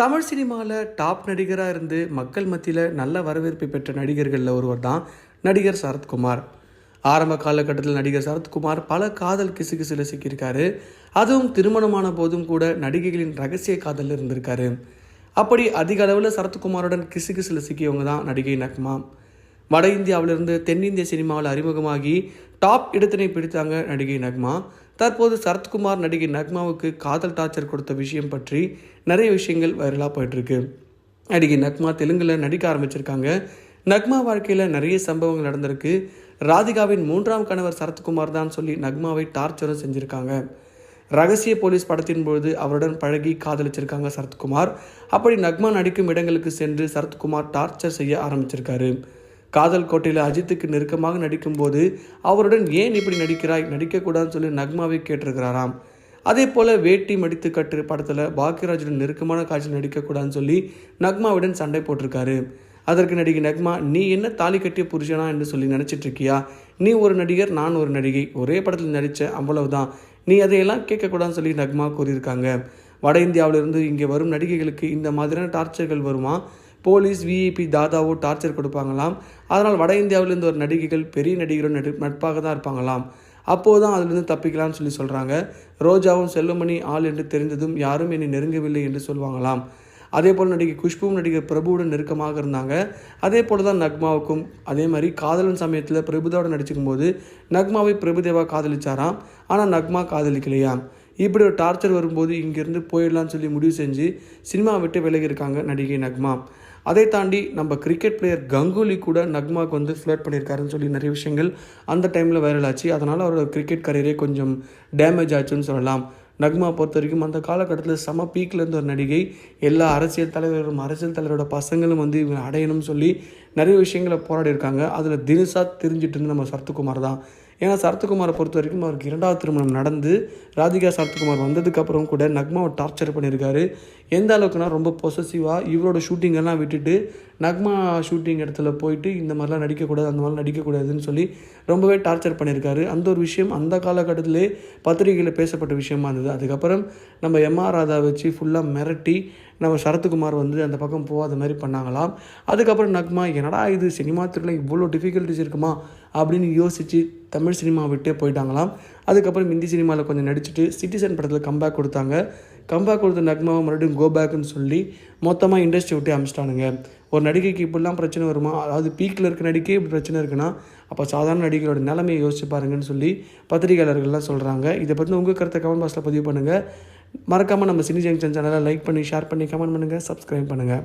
தமிழ் சினிமாவில் டாப் நடிகராக இருந்து மக்கள் மத்தியில் நல்ல வரவேற்பை பெற்ற நடிகர்களில் ஒருவர் தான் நடிகர் சரத்குமார். ஆரம்ப காலகட்டத்தில் நடிகர் சரத்குமார் பல காதல் கிசுகிசுல சிக்கியிருக்காரு. அதுவும் திருமணமான போதும் கூட நடிகைகளின் ரகசிய காதலில் இருந்திருக்காரு. அப்படி அதிக அளவில் சரத்குமாருடன் கிசுகிசுல சிக்கியவங்க தான் நடிகை நக்மா. வட இந்தியாவிலிருந்து தென்னிந்திய சினிமாவில் அறிமுகமாகி டாப் இடத்தினை பிடித்தாங்க நடிகை நக்மா. தற்போது சரத்குமார் நடிகை நக்மாவுக்கு காதல் டார்ச்சர் கொடுத்த விஷயம் பற்றி நிறைய விஷயங்கள் வைரலாக போயிட்டுருக்கு. நடிகை நக்மா தெலுங்கில் நடிக்க ஆரம்பிச்சிருக்காங்க. நக்மா வாழ்க்கையில் நிறைய சம்பவங்கள் நடந்திருக்கு. ராதிகாவின் மூன்றாம் கணவர் சரத்குமார் தான் சொல்லி நக்மாவை டார்ச்சரும் செஞ்சுருக்காங்க. ரகசிய போலீஸ் படத்தின் பொழுது அவருடன் பழகி காதலிச்சிருக்காங்க சரத்குமார். அப்படி நக்மா நடிக்கும் இடங்களுக்கு சென்று சரத்குமார் டார்ச்சர் செய்ய ஆரம்பிச்சிருக்காரு. காதல் கோட்டையில் அஜித்துக்கு நெருக்கமாக நடிக்கும்போது அவருடன் ஏன் இப்படி நடிக்கிறாய்? நடிக்கக்கூடாதுன்னு சொல்லி நக்மாவை கேட்டிருக்கிறாராம். அதே போல் வேட்டி மடித்து கட்டு படத்தில் பாக்யராஜுடன் நெருக்கமான காட்சியில் நடிக்கக்கூடாதுன்னு சொல்லி நக்மாவுடன் சண்டை போட்டிருக்காரு. அதற்கு நடிகை நக்மா நீ என்ன தாலி கட்டிய புருஷனா? என்று சொல்லி நினச்சிட்டு இருக்கியா நீ ஒரு நடிகர் நான் ஒரு நடிகை. ஒரே படத்தில் நடித்த அவ்வளவுதான். நீ அதையெல்லாம் கேட்கக்கூடாதுன்னு சொல்லி நக்மா கூறியிருக்காங்க. வட இந்தியாவிலிருந்து இங்கே வரும் நடிகைகளுக்கு இந்த மாதிரியான டார்ச்சர்கள் வருமா? போலீஸ் விஐபி தாதாவோ டார்ச்சர் கொடுப்பாங்களாம். அதனால் வட இந்தியாவிலிருந்து ஒரு நடிகைகள் பெரிய நடிகரும் நடி நட்பாக தான் இருப்பாங்களாம். அப்போது தான் அதிலிருந்து தப்பிக்கலாம்னு சொல்லி சொல்கிறாங்க ரோஜாவும் செல்லுமணி ஆள் என்று தெரிந்ததும் யாரும் என்னை நெருங்கவில்லை என்று சொல்லுவாங்களாம் அதே போல் நடிகை குஷ்புவும் நடிகர் பிரபுவுடன் நெருக்கமாக இருந்தாங்க. அதே போல் தான் நக்மாவுக்கும் அதே மாதிரி காதலன் சமயத்தில் பிரபுதாவோட நடிச்சிக்கும் போது நக்மாவை பிரபுதேவா காதலிச்சாராம். ஆனால் நக்மா காதலிக்கலையாம் இப்படி ஒரு டார்ச்சர் வரும்போது இங்கேருந்து போயிடலாம்னு சொல்லி முடிவு செஞ்சு சினிமா விட்டு விலகி இருக்காங்க நடிகை நக்மா. அதை தாண்டி நம்ம கிரிக்கெட் பிளேயர் கங்குலி கூட நக்மாவுக்கு வந்து ஃப்ளேட் பண்ணியிருக்காருன்னு சொல்லி நிறைய விஷயங்கள் அந்த டைமில் வைரல் ஆச்சு. அதனால் அவரோட கிரிக்கெட் கரியரே கொஞ்சம் டேமேஜ் ஆச்சுன்னு சொல்லலாம். நக்மா பொறுத்த வரைக்கும் அந்த காலகட்டத்தில் செம பீக்கில் இருந்த ஒரு நடிகை. எல்லா அரசியல் தலைவரும் அரசியல் தலைவரோட பசங்களும் வந்து இவங்க அடையணும்னு சொல்லி நிறைய விஷயங்களை போராடி இருக்காங்க அதில் தினசா தெரிஞ்சிட்டு இருந்து நம்ம சரத்குமார் தான். ஏன்னா சரத்குமாரை பொறுத்த வரைக்கும் அவருக்கு இரண்டாவது திருமணம் நடந்து ராதிகா சரத்குமார் வந்ததுக்கப்புறம் கூட நக்மாவை டார்ச்சர் பண்ணியிருக்காரு. எந்த அளவுக்குனா ரொம்ப பொசசிவாக இவரோட ஷூட்டிங்கெல்லாம் விட்டுட்டு நக்மா ஷூட்டிங் இடத்துல போயிட்டு இந்த மாதிரிலாம் நடிக்கக்கூடாது அந்த மாதிரிலாம் நடிக்கக்கூடாதுன்னு சொல்லி ரொம்பவே டார்ச்சர் பண்ணியிருக்காரு. அந்த ஒரு விஷயம் அந்த காலகட்டத்திலே பத்திரிகையில் பேசப்பட்ட விஷயமா இருந்தது. அதுக்கப்புறம் நம்ம எம்ஆர் ராதா வச்சு ஃபுல்லாக மிரட்டி நம்ம சரத்குமார் வந்து அந்த பக்கம் போகாத மாதிரி பண்ணாங்களாம். அதுக்கப்புறம் நக்மா என்னடா இது சினிமா துறையில் இவ்வளோ டிஃபிகல்ட்டிஸ் இருக்குமா? அப்படின்னு யோசித்து தமிழ் சினிமா விட்டே போயிட்டாங்களாம். அதுக்கப்புறம் இந்தி சினிமாவில் கொஞ்சம் நடிச்சுட்டு சிட்டிசன் படத்தில் கம்பேக் கொடுத்தாங்க. கம்பேக் கொடுத்த நக்மாவை மறுபடியும் கோ பேக்குன்னு சொல்லி மொத்தமாக இண்டஸ்ட்ரி விட்டு அமிச்சிட்டானுங்க. ஒரு நடிகைக்கு இப்படிலாம் பிரச்சனை வருமா? அதாவது பீக்கில் இருக்க நடிகை இப்படி பிரச்சனை இருக்குன்னா அப்போ சாதாரண நடிகரோட நிலைமையை யோசிச்சு பாருங்கன்னு சொல்லி பத்திரிகையாளர்கள்லாம் சொல்கிறாங்க இதை பற்றி உங்கள் கருத்தை கமெண்ட் பாக்ஸில் பதிவு பண்ணுங்கள் மறக்காமல் நம்ம சினி ஜங்ஷன் சேனலை லைக் பண்ணி ஷேர் பண்ணி கமெண்ட் பண்ணுங்கள் சப்ஸ்கிரைப் பண்ணுங்கள்